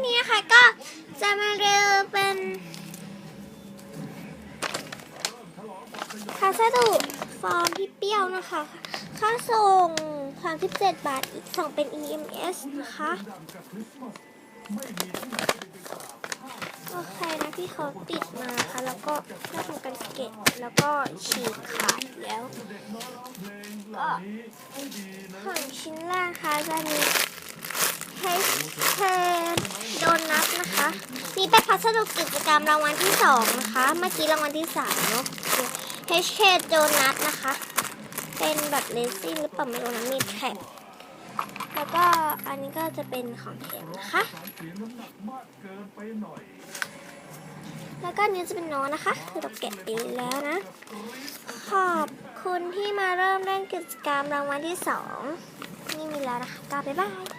วันนี้นะคะก็จะมาเรีวิวเป็นคาซาดุฟอร์มที่เปรี้ยวนะคะ ค่าส่ง37บาท อีกส่งเป็น EMS นะคะ โอเคนะพี่เขาติดมาค่ะ แล้วก็เลือกทำการเก็บแล้วก็ฉีกขาดแล้ว ก็ของชิ้นแรกค่ะจะมี เฮชเคโดนัทนะคะ นี่เป็นพัสดุกิจกรรมรางวัลที่สองนะคะ เมื่อกี้รางวัลที่สามเนาะเฮชเคโดนัทนะคะ เป็นแบบเลซิ่งหรือเปล่าไม่รู้นะมีแท็กแล้วก็อันนี้ก็จะเป็นของแถมนะคะ แล้วก็นี้จะเป็นน้องนะคะคือเราแกะไปแล้วนะ ขอบคุณที่มาเริ่มเล่นกิจกรรมรางวัลที่สองนี่มีแล้วนะคะก็บ๊ายบาย